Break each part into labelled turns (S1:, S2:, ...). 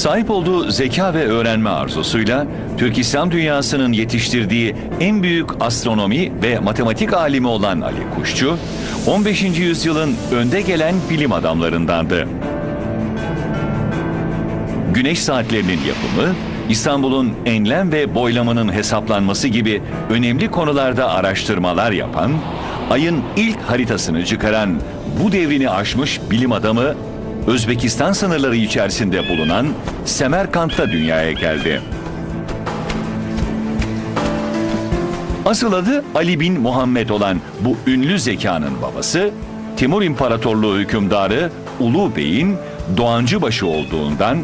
S1: Sahip olduğu zeka ve öğrenme arzusuyla Türk İslam dünyasının yetiştirdiği en büyük astronomi ve matematik alimi olan Ali Kuşçu, 15. yüzyılın önde gelen bilim adamlarındandı. Güneş saatlerinin yapımı, İstanbul'un enlem ve boylamının hesaplanması gibi önemli konularda araştırmalar yapan, ayın ilk haritasını çıkaran bu devrini aşmış bilim adamı, Özbekistan sınırları içerisinde bulunan Semerkant'ta dünyaya geldi. Asıl adı Ali bin Muhammed olan bu ünlü zekanın babası, Timur İmparatorluğu hükümdarı Ulu Bey'in Doğancıbaşı olduğundan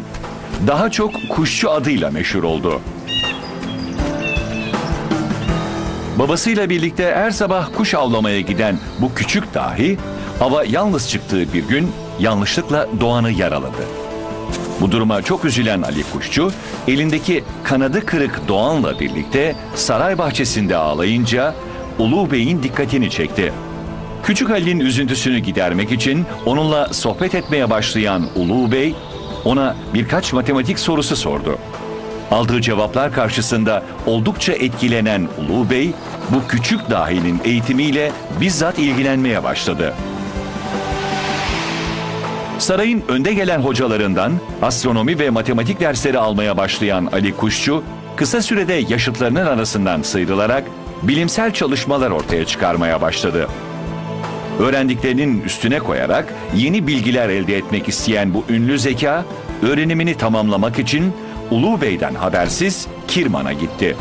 S1: daha çok kuşçu adıyla meşhur oldu. Babasıyla birlikte her sabah kuş avlamaya giden bu küçük dahi ava yalnız çıktığı bir gün yanlışlıkla Doğan'ı yaraladı. Bu duruma çok üzülen Ali Kuşçu, elindeki kanadı kırık Doğan'la birlikte saray bahçesinde ağlayınca Ulu Bey'in dikkatini çekti. Küçük Ali'nin üzüntüsünü gidermek için onunla sohbet etmeye başlayan Ulu Bey, ona birkaç matematik sorusu sordu. Aldığı cevaplar karşısında oldukça etkilenen Ulu Bey, bu küçük dahinin eğitimiyle bizzat ilgilenmeye başladı. Sarayın önde gelen hocalarından astronomi ve matematik dersleri almaya başlayan Ali Kuşçu, kısa sürede yaşıtlarının arasından sıyrılarak bilimsel çalışmalar ortaya çıkarmaya başladı. Öğrendiklerinin üstüne koyarak yeni bilgiler elde etmek isteyen bu ünlü zeka, öğrenimini tamamlamak için Ulu Bey'den habersiz Kirman'a gitti.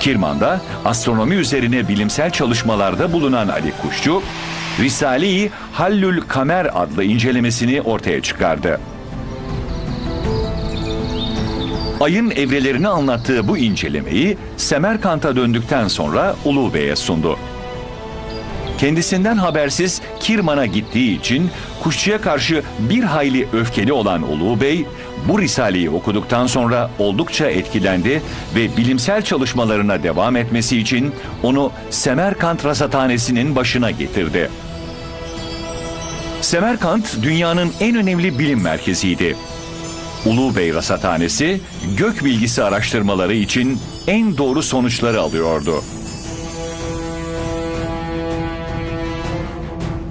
S1: Kirman'da astronomi üzerine bilimsel çalışmalarda bulunan Ali Kuşçu, Risale-i Hallül Kamer adlı incelemesini ortaya çıkardı. Ayın evrelerini anlattığı bu incelemeyi Semerkant'a döndükten sonra Ulu Bey'e sundu. Kendisinden habersiz Kirman'a gittiği için kuşçuya karşı bir hayli öfkeli olan Ulu Bey, bu risaleyi okuduktan sonra oldukça etkilendi ve bilimsel çalışmalarına devam etmesi için onu Semerkant Rasathanesi'nin başına getirdi. Semerkant dünyanın en önemli bilim merkeziydi. Ulu Bey Rasathanesi gök bilgisi araştırmaları için en doğru sonuçları alıyordu.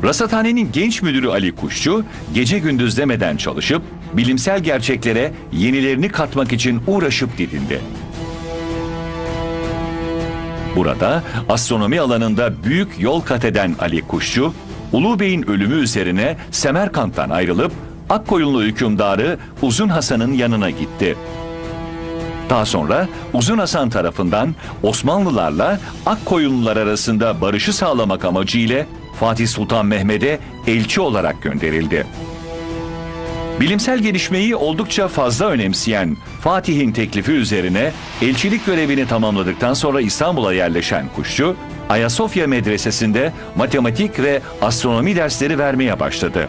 S1: Rasathanenin genç müdürü Ali Kuşçu gece gündüz demeden çalışıp bilimsel gerçeklere yenilerini katmak için uğraşıp didindi. Burada astronomi alanında büyük yol kat eden Ali Kuşçu, Ulu Bey'in ölümü üzerine Semerkant'tan ayrılıp Akkoyunlu hükümdarı Uzun Hasan'ın yanına gitti. Daha sonra Uzun Hasan tarafından Osmanlılarla Akkoyunlular arasında barışı sağlamak amacıyla Fatih Sultan Mehmet'e elçi olarak gönderildi. Bilimsel gelişmeyi oldukça fazla önemseyen Fatih'in teklifi üzerine elçilik görevini tamamladıktan sonra İstanbul'a yerleşen Kuşçu, Ayasofya Medresesi'nde matematik ve astronomi dersleri vermeye başladı.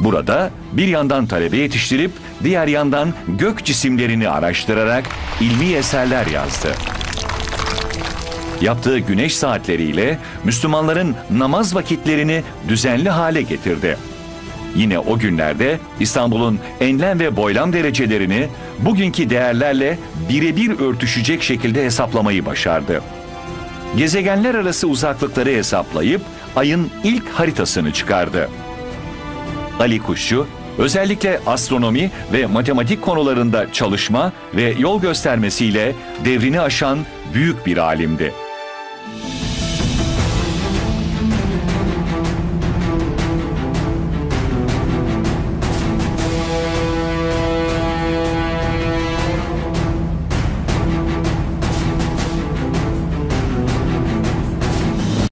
S1: Burada bir yandan talebe yetiştirip diğer yandan gök cisimlerini araştırarak ilmi eserler yazdı. Yaptığı güneş saatleriyle Müslümanların namaz vakitlerini düzenli hale getirdi. Yine o günlerde İstanbul'un enlem ve boylam derecelerini bugünkü değerlerle birebir örtüşecek şekilde hesaplamayı başardı. Gezegenler arası uzaklıkları hesaplayıp ayın ilk haritasını çıkardı. Ali Kuşçu, özellikle astronomi ve matematik konularında çalışma ve yol göstermesiyle devrini aşan büyük bir alimdi.